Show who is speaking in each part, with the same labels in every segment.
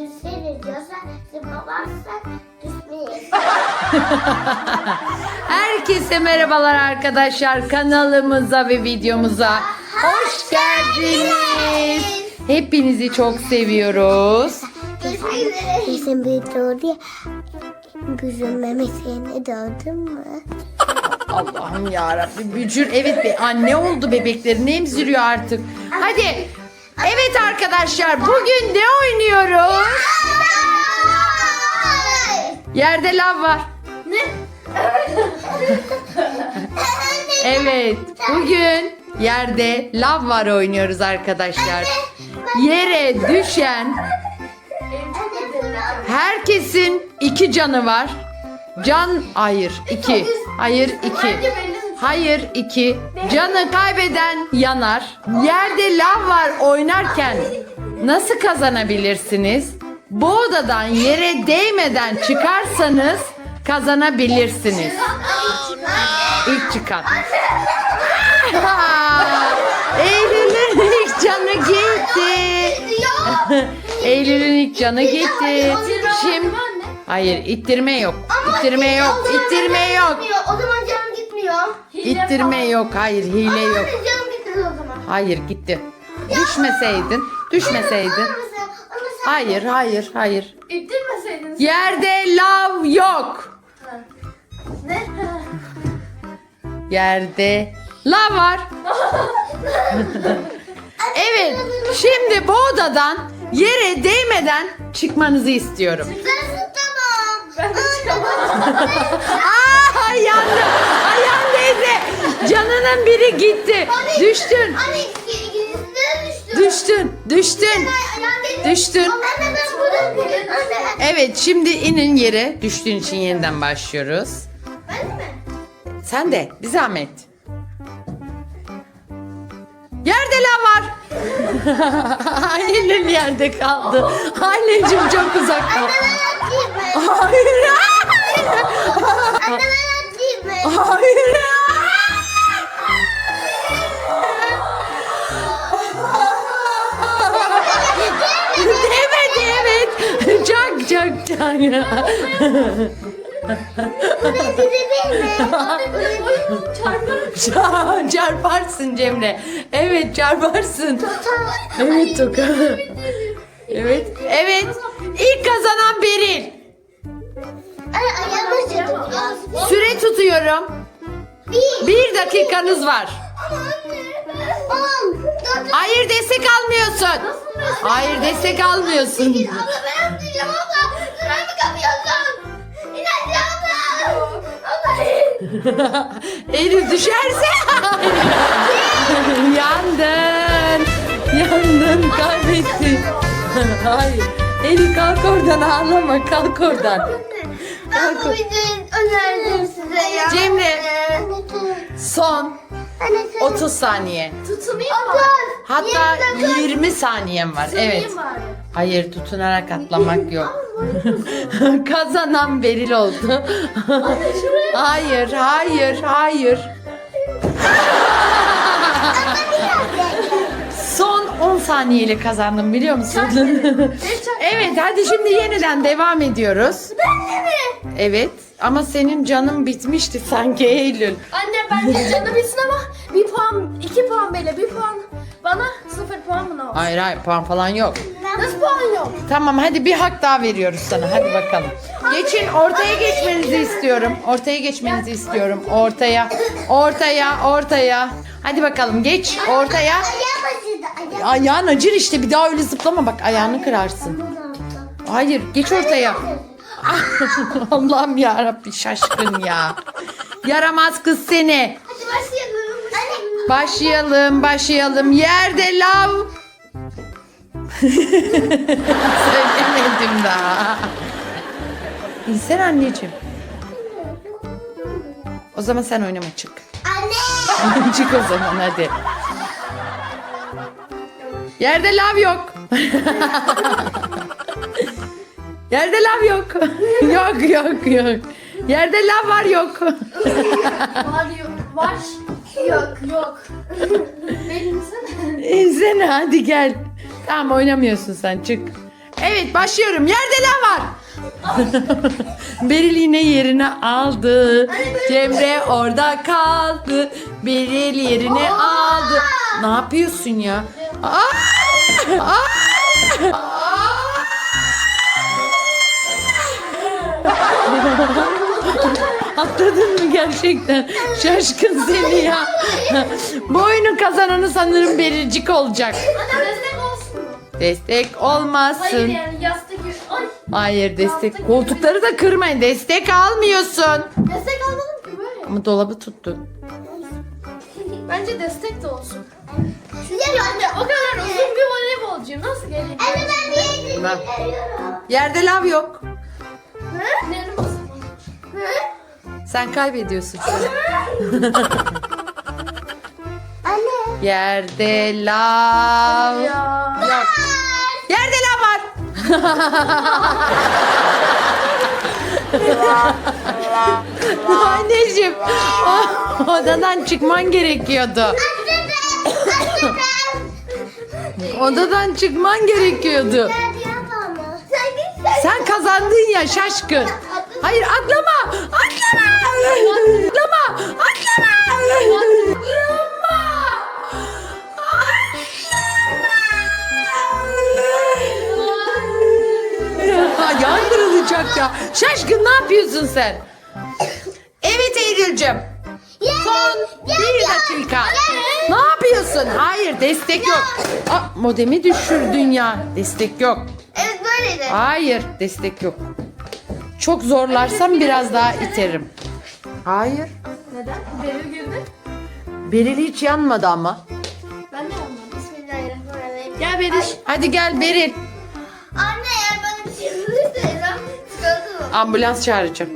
Speaker 1: düşeriz yoksa zıplamazsak düşmeyiz.
Speaker 2: Herkese merhabalar arkadaşlar kanalımıza ve videomuza hoş geldiniz. Hepinizi çok seviyoruz.
Speaker 1: Bizim bir doğru ya. Gözüm memesine doğdun mu?
Speaker 2: Allah'ım yarabbim bücür evet bir anne oldu bebeklerini emziriyor artık. Hadi evet arkadaşlar bugün ne oynuyoruz? Yerde lav var.
Speaker 1: Ne?
Speaker 2: Evet bugün yerde lav var oynuyoruz arkadaşlar. Yere düşen herkesin iki canı var. Can hayır iki. Hayır iki. Hayır iki. Canı kaybeden yanar. Yerde lav var oynarken nasıl kazanabilirsiniz? Bu odadan yere değmeden çıkarsanız kazanabilirsiniz. İlk çıkan. Eylül'ün ilk canı gitti. Eylül'ün ilk canı gitti. Şimdi hayır ittirme yok. İttirme yok. İttirme yok.
Speaker 1: O zaman canım gitmiyor.
Speaker 2: İttirme yok. Hayır hile yok.
Speaker 1: Anne canım gitmedi o zaman.
Speaker 2: Hayır gitti. Düşmeseydin. Düşmeseydin.
Speaker 1: Sen-
Speaker 2: Hayır hayır hayır.
Speaker 3: İttirmeseydiniz.
Speaker 2: Yerde lav yok.
Speaker 3: Ne?
Speaker 2: Yerde lav var. evet. Şimdi bu odadan yere değmeden çıkmanızı istiyorum.
Speaker 1: Sen tamam.
Speaker 3: Ben de çıkamadım.
Speaker 2: Aa yandı. Ayağın değdi. Canının biri gitti. Düştün.
Speaker 1: Anne ikisi de düştü.
Speaker 2: Düştün. Düştün. Düştün.
Speaker 1: Anne ben burada Anne.
Speaker 2: Evet şimdi inin yere. Düştüğün için yeniden başlıyoruz.
Speaker 1: Ben mi?
Speaker 2: Sen de bir zahmet. Yerde lav var. Eylül yerde kaldı. Anneciğim çok uzakta.
Speaker 1: Anne ben atayım mı?
Speaker 2: Hayır. Hayır.
Speaker 1: Anne ben atayım mı?
Speaker 2: Hayır.
Speaker 1: Mi?
Speaker 3: Çarpar.
Speaker 2: Ça- Çarparsın Cemre. Evet çarparsın. Evet Toka. Evet. Evet. İlk kazanan Beril. Süre tutuyorum.
Speaker 1: Bir.
Speaker 2: Dakikanız var. Hayır destek almıyorsun. Hayır destek almıyorsun.
Speaker 1: Abla ben atlayacağım abla. Kapıyorsun? Abla. Abla.
Speaker 2: Eylül düşerse yandın. Yandın kaybettin. Hayır. Eylül kalk oradan ağlama kalk oradan.
Speaker 1: Ben bu videoyu önerdim size ya.
Speaker 2: Cemre. Son
Speaker 1: Anne sen.
Speaker 2: 30 saniye.
Speaker 3: Tutunayım mı?
Speaker 2: Hatta
Speaker 1: Yirmi dakika.
Speaker 2: 20 saniyen var. Evet.
Speaker 3: Tutunayım bari.
Speaker 2: Hayır tutunarak atlamak yok. Kazanan Beril oldu. hayır, hayır, hayır. Son 10 saniyeyle kazandım biliyor musun? evet hadi şimdi yeniden devam ediyoruz. Evet ama senin canın bitmişti sanki Eylül.
Speaker 3: Anne bence canı bitsin ama bir puan, iki puan böyle bir puan bana sıfır puan mı ne olsun?
Speaker 2: Hayır hayır puan falan yok.
Speaker 3: Yok?
Speaker 2: Tamam hadi bir hak daha veriyoruz sana. Hadi bakalım. Geçin ortaya geçmenizi istiyorum. Ortaya geçmenizi istiyorum. Ortaya. Ortaya. Ortaya. Hadi bakalım geç ortaya.
Speaker 1: Ayağım acıdı. Ayağım.
Speaker 2: Ayağın acır işte bir daha öyle zıplama bak ayağını kırarsın. Hayır geç ortaya. Allah'ım ya Rabbi şaşkın ya. Yaramaz kız seni.
Speaker 1: Hadi başlayalım.
Speaker 2: Başlayalım başlayalım. Yerde lav. Söylemedim daha. İnsen anneciğim. O zaman sen oynama çık.
Speaker 1: Anne.
Speaker 2: çık o zaman hadi. Yerde lav yok. Yerde lav yok. yok yok yok. Yerde lav var yok.
Speaker 3: Var yok. Var. Yok yok. Benim sen.
Speaker 2: İnsene hadi gel. Tamam oynamıyorsun sen çık. Evet başlıyorum. Yerde lav var. Beril yine yerini aldı. Cemre orada kaldı. Beril yerini aldı. Ne yapıyorsun ya? Aa! Aa! Atladın mı gerçekten? Şaşkın seni ya. Bu oyunun kazananı sanırım Berilcik olacak.
Speaker 3: Anne destek?
Speaker 2: Destek
Speaker 3: Hayır yani yastık. Ay.
Speaker 2: Hayır destek. Koltukları da kırmayın. Destek almıyorsun.
Speaker 3: Destek almadım ki böyle.
Speaker 2: Ama dolabı tuttun.
Speaker 3: Bence destek de olsun. Çünkü anne o kadar uzun bir voleybolcuyum. Nasıl geleyim?
Speaker 1: Anne ben bir yedim.
Speaker 2: Ben- Yerde lav yok.
Speaker 3: Zaman.
Speaker 2: Sen kaybediyorsun. Yerde lav. Yok. Yerde lav var. Anneciğim o- odadan çıkman gerekiyordu. Odadan çıkman gerekiyordu.
Speaker 1: Sen
Speaker 2: kazandın ya şaşkın. Hayır atlama. Atlama. Atlama. Atlama. Kırılacak ya. Şaşkın ne yapıyorsun sen? Evet Eylül'cüm. Son bir dakika. Ne yapıyorsun? Hayır destek yok. Aa, modemi düşürdün ya. Destek yok.
Speaker 1: Evet böyleydi.
Speaker 2: Hayır destek yok. Çok zorlarsam biraz daha iterim. Hayır.
Speaker 3: Neden? Beril girdi.
Speaker 2: Beril hiç yanmadı ama.
Speaker 3: Ben de yapmadım.
Speaker 1: Bismillahirrahmanirrahim.
Speaker 3: Gel Beril.
Speaker 2: Hadi gel Beril. Ambulans çağıracağım.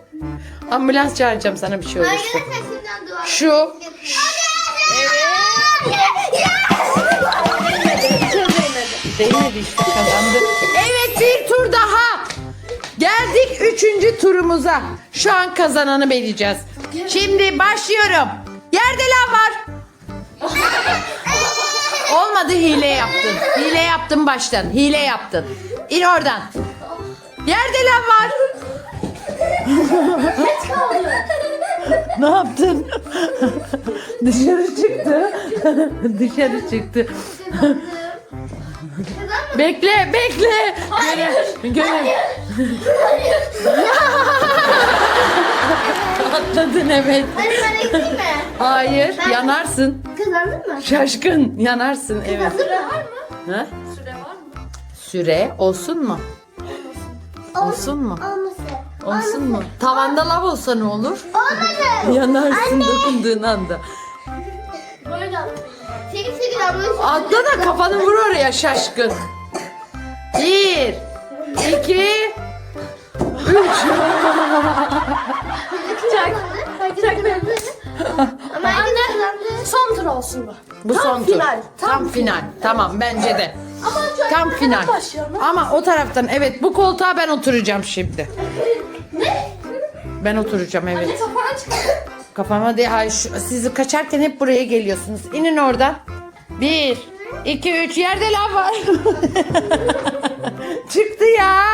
Speaker 2: Ambulans çağıracağım sana bir şey olursa. Şu. Değmedi işte kazandı. Evet bir tur daha. Geldik üçüncü turumuza. Şu an kazananı belirleyeceğiz. Şimdi başlıyorum. Yerde lav var. Olmadı hile yaptın. Hile yaptın baştan. Hile yaptın. İn oradan. Yerde lav var. ne yaptın? Dışarı çıktı. Dışarı çıktı. Bekle, bekle. Görev, görev. Atladın evet.
Speaker 1: Hadi ben ekleyeyim mi?
Speaker 2: Hayır, yanarsın.
Speaker 1: Kazandın mı?
Speaker 2: Şaşkın, yanarsın evet.
Speaker 3: Süre var mı?
Speaker 2: Ha?
Speaker 3: Süre var mı?
Speaker 2: Süre olsun mu? Olsun mu?
Speaker 1: Olmasın.
Speaker 2: Olsun mu? Tavanda lav olsa ne olur?
Speaker 1: Olmadı.
Speaker 2: Yanarsın dokunduğun anda.
Speaker 3: Böyle.
Speaker 1: Sekiz sekiz abla.
Speaker 2: Atla da kafanı vur oraya şaşkın. Bir, iki, üç.
Speaker 3: Çak. Çak Beril.
Speaker 1: Ama anne.
Speaker 3: Son tur olsun bu.
Speaker 2: Bu
Speaker 3: Tam
Speaker 2: son tur.
Speaker 3: final.
Speaker 2: Tam, final. Tamam bence de. Tam final. Ama o taraftan evet bu koltuğa ben oturacağım şimdi. Ben oturacağım
Speaker 3: Anne
Speaker 2: evet.
Speaker 3: kafana çıkar.
Speaker 2: Kafama değil. Hayır, şu- siz kaçarken hep buraya geliyorsunuz. İnin oradan. Bir, iki, üç. Yerde lav var. Çıktı ya.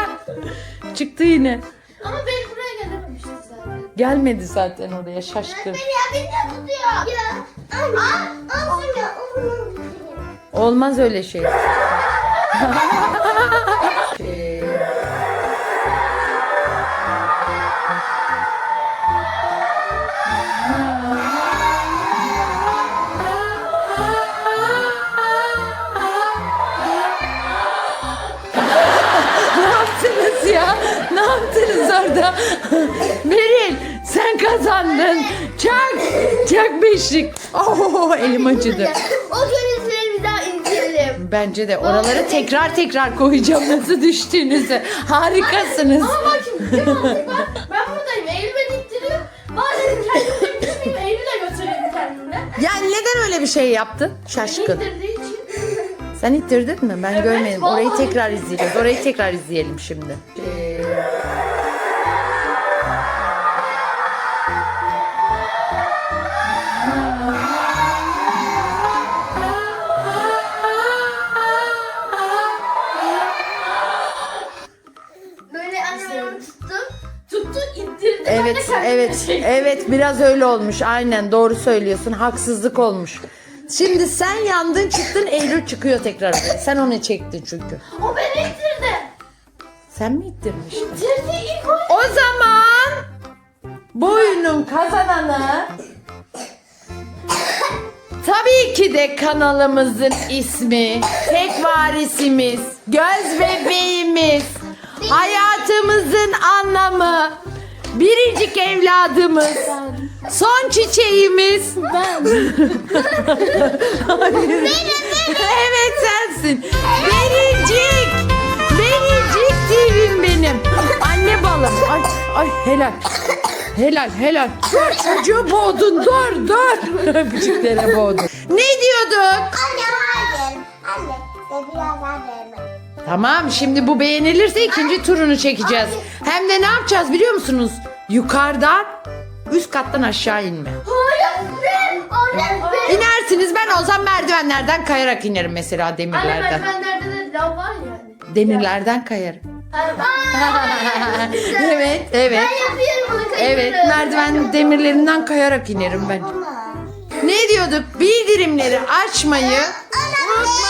Speaker 2: Çıktı yine.
Speaker 3: Ama Beril buraya gelememişti zaten.
Speaker 2: Gelmedi zaten oraya şaşkın.
Speaker 1: Ya beni de tutuyor. Ya. Anne. Al. Al ya.
Speaker 2: Olmaz öyle şey. Ne yaptınız ya? Ne yaptınız orada? Beril sen kazandın. Çak. Çak beşlik. Oh elim acıdı. Bence de oraları tekrar tekrar koyacağım nasıl düştüğünüzü. Harikasınız.
Speaker 3: Ama bak şimdi bir mantık var. Ben buradayım. Eylül beni ittiriyor. Bari kendimi ittirmeyeyim. Eylül'e götüreyim kendimle.
Speaker 2: Yani neden öyle bir şey yaptın? Şaşkın.
Speaker 3: İçin.
Speaker 2: Sen ittirdin mi? Ben
Speaker 3: Evet,
Speaker 2: görmedim. Orayı
Speaker 3: vallahi.
Speaker 2: tekrar izleyeceğiz. Orayı tekrar izleyelim şimdi. Ee, evet evet biraz öyle olmuş aynen doğru söylüyorsun haksızlık olmuş. Şimdi sen yandın çıktın Eylül çıkıyor tekrar oraya. Sen onu çektin çünkü.
Speaker 3: O beni ittirdi.
Speaker 2: Sen mi ittirmiştin?
Speaker 3: İttirdi ilk o.
Speaker 2: O zaman bu oyunun kazananı tabii ki de kanalımızın ismi, tek varisimiz, göz bebeğimiz, hayatımızın anlamı, biricik evladımız, son çiçeğimiz.
Speaker 3: Ben.
Speaker 2: evet sensin. Biricik. Biricik TV'm benim. Anne balım. Ay, ay helal. Helal helal. Dur çocuğu boğdun dur dur. Öpücüklere boğdun. Ne diyorduk?
Speaker 1: Anne hayır. Anne biraz daha verme.
Speaker 2: Tamam şimdi bu beğenilirse ikinci turunu çekeceğiz. Hem de ne yapacağız biliyor musunuz? Yukarıdan üst kattan aşağı inme. İnersiniz ben olsam merdivenlerden kayarak inerim mesela
Speaker 3: Anne
Speaker 2: demirlerden.
Speaker 3: merdivenlerde de lav var yani.
Speaker 2: Demirlerden kayarım. Evet, evet.
Speaker 3: Ben yapıyorum onu kayıtları.
Speaker 2: Evet, merdiven demirlerinden kayarak inerim ben. Ne diyorduk? Bildirimleri açmayı unutmayın.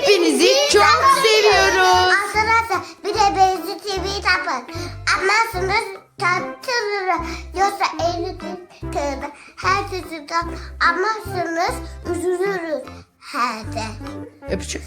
Speaker 2: Hepinizi çok seviyoruz.
Speaker 1: Arkadaşlar bir de Benzi TV tapın. Anlarsınız tartılır. Yoksa Eylül'ün kağıdı her sesinden anlarsınız üzülürüz. De.
Speaker 2: Öpücük.